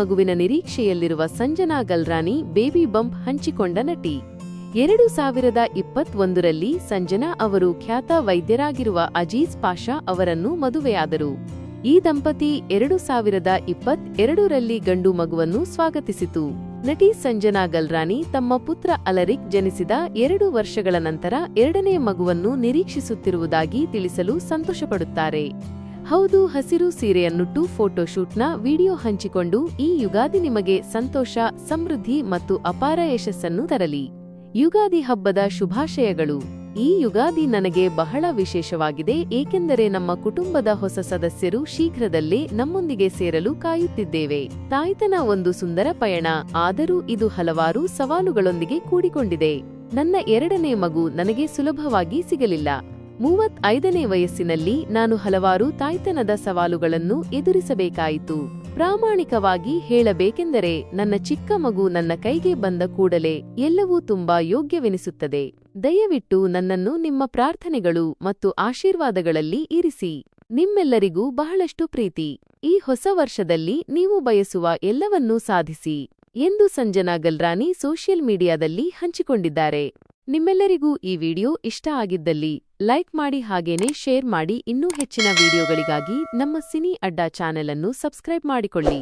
ಮಗುವಿನ ನಿರೀಕ್ಷೆಯಲ್ಲಿರುವ Sanjana Galrani baby bump ಹಂಚಿಕೊಂಡ ನಟಿ. ಎರಡು ಸಾವಿರದ ಇಪ್ಪತ್ತೊಂದರಲ್ಲಿ ಸಂಜನಾ ಅವರು ಖ್ಯಾತ ವೈದ್ಯರಾಗಿರುವ ಅಜೀಜ್ ಪಾಷಾ ಅವರನ್ನು ಮದುವೆಯಾದರು. ಈ ದಂಪತಿ ಎರಡು ಸಾವಿರದ ಇಪ್ಪತ್ತೆರಡರಲ್ಲಿ ಗಂಡು ಮಗುವನ್ನು ಸ್ವಾಗತಿಸಿತು. ನಟಿ ಸಂಜನಾ ಗಲ್ರಾನಿ ತಮ್ಮ ಪುತ್ರ ಅಲರಿಕ್ ಜನಿಸಿದ ಎರಡು ವರ್ಷಗಳ ನಂತರ ಎರಡನೇ ಮಗುವನ್ನು ನಿರೀಕ್ಷಿಸುತ್ತಿರುವುದಾಗಿ ತಿಳಿಸಲು ಸಂತೋಷಪಡುತ್ತಾರೆ. ಹೌದು, ಹಸಿರು ಸೀರೆಯನ್ನುಟ್ಟು ಫೋಟೋಶೂಟ್ನ ವಿಡಿಯೋ ಹಂಚಿಕೊಂಡು ಈ ಯುಗಾದಿ ನಿಮಗೆ ಸಂತೋಷ, ಸಮೃದ್ಧಿ ಮತ್ತು ಅಪಾರ ಯಶಸ್ಸನ್ನು ತರಲಿ. ಯುಗಾದಿ ಹಬ್ಬದ ಶುಭಾಶಯಗಳು. ಈ ಯುಗಾದಿ ನನಗೆ ಬಹಳ ವಿಶೇಷವಾಗಿದೆ, ಏಕೆಂದರೆ ನಮ್ಮ ಕುಟುಂಬದ ಹೊಸ ಸದಸ್ಯರು ಶೀಘ್ರದಲ್ಲೇ ನಮ್ಮೊಂದಿಗೆ ಸೇರಲು ಕಾಯುತ್ತಿದ್ದೇವೆ. ತಾಯ್ತನ ಒಂದು ಸುಂದರ ಪಯಣ, ಆದರೂ ಇದು ಹಲವಾರು ಸವಾಲುಗಳೊಂದಿಗೆ ಕೂಡಿಕೊಂಡಿದೆ. ನನ್ನ ಎರಡನೇ ಮಗು ನನಗೆ ಸುಲಭವಾಗಿ ಸಿಗಲಿಲ್ಲ. ಮೂವತ್ತೈದನೇ ವಯಸ್ಸಿನಲ್ಲಿ ನಾನು ಹಲವಾರು ತಾಯ್ತನದ ಸವಾಲುಗಳನ್ನು ಎದುರಿಸಬೇಕಾಯಿತು. ಪ್ರಾಮಾಣಿಕವಾಗಿ ಹೇಳಬೇಕೆಂದರೆ ನನ್ನ ಚಿಕ್ಕ ಮಗು ನನ್ನ ಕೈಗೆ ಬಂದ ಕೂಡಲೇ ಎಲ್ಲವೂ ತುಂಬಾ ಯೋಗ್ಯವೆನಿಸುತ್ತದೆ. ದಯವಿಟ್ಟು ನನ್ನನ್ನು ನಿಮ್ಮ ಪ್ರಾರ್ಥನೆಗಳು ಮತ್ತು ಆಶೀರ್ವಾದಗಳಲ್ಲಿ ಇರಿಸಿ. ನಿಮ್ಮೆಲ್ಲರಿಗೂ ಬಹಳಷ್ಟು ಪ್ರೀತಿ. ಈ ಹೊಸ ವರ್ಷದಲ್ಲಿ ನೀವು ಬಯಸುವ ಎಲ್ಲವನ್ನೂ ಸಾಧಿಸಿ ಎಂದು ಸಂಜನಾ ಗಲ್ರಾನಿ ಸೋಷಿಯಲ್ ಮೀಡಿಯಾದಲ್ಲಿ ಹಂಚಿಕೊಂಡಿದ್ದಾರೆ. ನಿಮ್ಮೆಲ್ಲರಿಗೂ ಈ ವಿಡಿಯೋ ಇಷ್ಟ ಆಗಿದ್ದಲ್ಲಿ ಲೈಕ್ ಮಾಡಿ ಹಾಗೇನೇ ಶೇರ್ ಮಾಡಿ ಇನ್ನೂ ಹೆಚ್ಚಿನ ವಿಡಿಯೋಗಳಿಗಾಗಿ ನಮ್ಮ ಸಿನಿ ಅಡ್ಡಾ ಚಾನೆಲ್ ಅನ್ನು ಸಬ್ಸ್ಕ್ರೈಬ್ ಮಾಡಿಕೊಳ್ಳಿ.